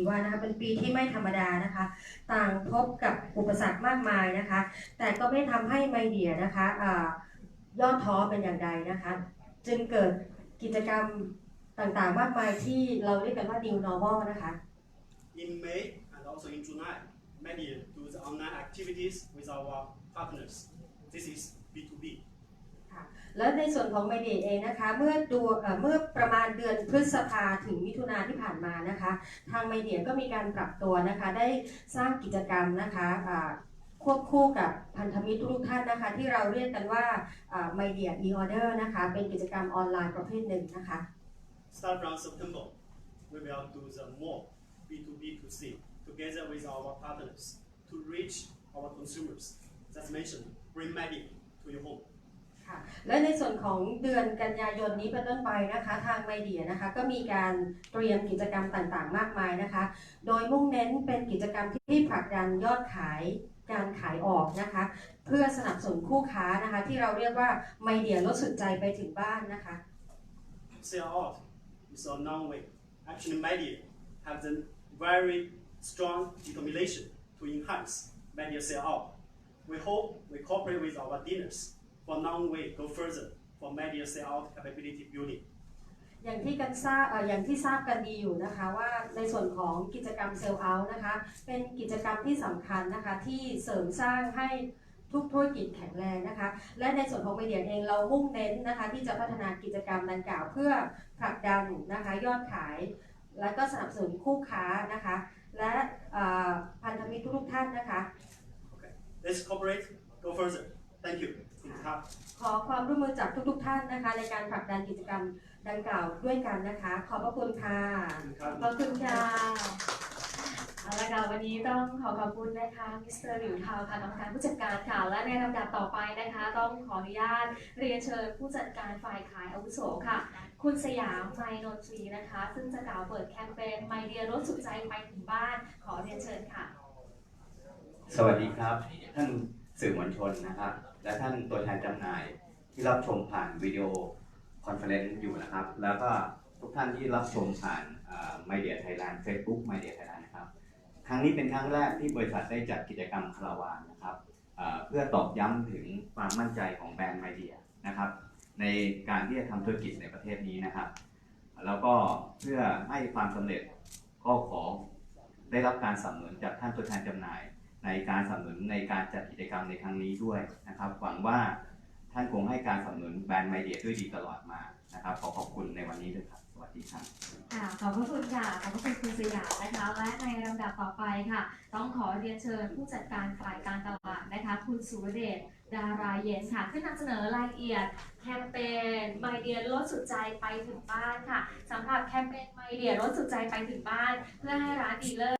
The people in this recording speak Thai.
ีว่านะคะเป็นปีที่ไม่ธรรมดานะคะ ต่างพบกับอุปสรรคมากมายนะคะ แต่ก็ไม่ทำให้ไมเดียนะคะอ่าย่อท้อเป็นอย่างใดนะคะ จึงเกิดกิจกรรมต่างๆ มากมายที่เราเรียกกันว่า new normal นะคะ In May and also in July, many do the online activities with our partners. This is B2B. และในส่วนของไมเดียเองนะคะ เมื่อดูเอ่อเมื่อประมาณเดือนพฤษภาถึงมิถุนาที่ผ่านมานะคะ ทางไมเดียก็มีการปรับตัวนะคะ ได้สร้างกิจกรรมนะคะควบคู่กับพันธมิตรทุกท่านนะคะ ที่เราเรียกกันว่าไมเดีย e-order นะคะ เป็นกิจกรรมออนไลน์ประเภทหนึ่งนะคะ Start from September, we will do the more B2B2C together with our partners to reach our consumers. That's mentioned, bring media to your home. และในส่วนของเดือนกันยายนนี้เป็นต้นไปนะคะ ทางไมเดียนะคะ ก็มีการเตรียมกิจกรรมต่างๆ มากมายนะคะ โดยมุ่งเน้นเป็นกิจกรรมที่ผลักดันยอดขายการขายออกนะคะ เพื่อสนับสนุนคู่ค้านะคะ ที่เราเรียกว่าไมเดียลดสุดใจไปถึงบ้านนะคะ Sell out is a non-way. Actually, media have the very strong determination to enhance media sell out. We hope we cooperate with our dealers for non-way go further for media sell out capability building. อย่างที่กันทราบเอ่ออย่างที่ทราบกันดีอยู่นะคะว่าในส่วนของกิจกรรมเซลล์เอานะคะเป็นกิจกรรมที่สำคัญนะคะที่เสริมสร้างให้ทุกธุรกิจแข็งแรงนะคะ และในส่วนของไมเดียเองเรามุ่งเน้นนะคะ ที่จะพัฒนากิจกรรมดังกล่าวเพื่อผลักดันนะคะยอดขาย และก็สนับสนุนคู่ค้านะคะ และเอ่อพันธมิตรทุกๆท่านนะคะ Okay, let's cooperate, go further. Thank you. ครับ ขอความร่วมมือจากทุกๆท่านนะคะ ในการผลักดันกิจกรรมดังกล่าวด้วยกันนะคะ ขอบพระคุณค่ะครับขอบคุณค่ะเอาละค่ะวันนี้ต้องขอขอบคุณนะคะมิสเตอร์หลิวทาวค่ะกรรมการผู้จัดการค่ะและในลำดับต่อไปนะคะ ต้องขออนุญาตเรียนเชิญผู้จัดการฝ่ายขายอาวุโสค่ะ คุณสยามไมโนทรีนะคะ ซึ่งจะกล่าวเปิดแคมเปญไมเดียรถสุดใจไปถึงบ้านขอเรียนเชิญค่ะ สวัสดีครับ ท่าน สื่อมวลชนนะครับ และท่านตัวแทนจำหน่ายที่รับชมผ่านวิดีโอคอนเฟอเรนซ์อยู่นะครับ แล้วก็ทุกท่านที่รับชมผ่านไมเดียไทยแลนด์เฟซบุ๊กไมเดียไทยแลนด์นะครับ ครั้งนี้เป็นครั้งแรกที่บริษัทได้จัดกิจกรรมคาราวานนะครับเพื่อตอกย้ำถึงความมั่นใจของแบรนด์ไมเดียนะครับ ในการที่จะทำธุรกิจในประเทศนี้นะครับ แล้วก็เพื่อให้ความสำเร็จก็ขอได้รับการสนับสนุนจากท่านตัวแทนจำหน่าย ในการสนับสนุนในการจัดกิจกรรมในครั้งนี้ด้วยนะครับ หวังว่าท่านคงให้การสนับสนุนแบรนด์ไมเดียด้วยดีตลอดมานะครับ ขอขอบคุณในวันนี้ด้วยครับสวัสดีครับค่ะขอบพระคุณค่ะขอบพระคุณคุณสยามนะคะ และในลำดับต่อไปค่ะ ต้องขอเรียนเชิญผู้จัดการฝ่ายการตลาดนะคะ คุณสุรเดชดาราเย็นค่ะ ขึ้นนำเสนอรายละเอียดแคมเปญไมเดียลดสุดใจไปถึงบ้านค่ะสำหรับแคมเปญไมเดียลดสุดใจไปถึงบ้าน เพื่อให้ร้านดีเลอร์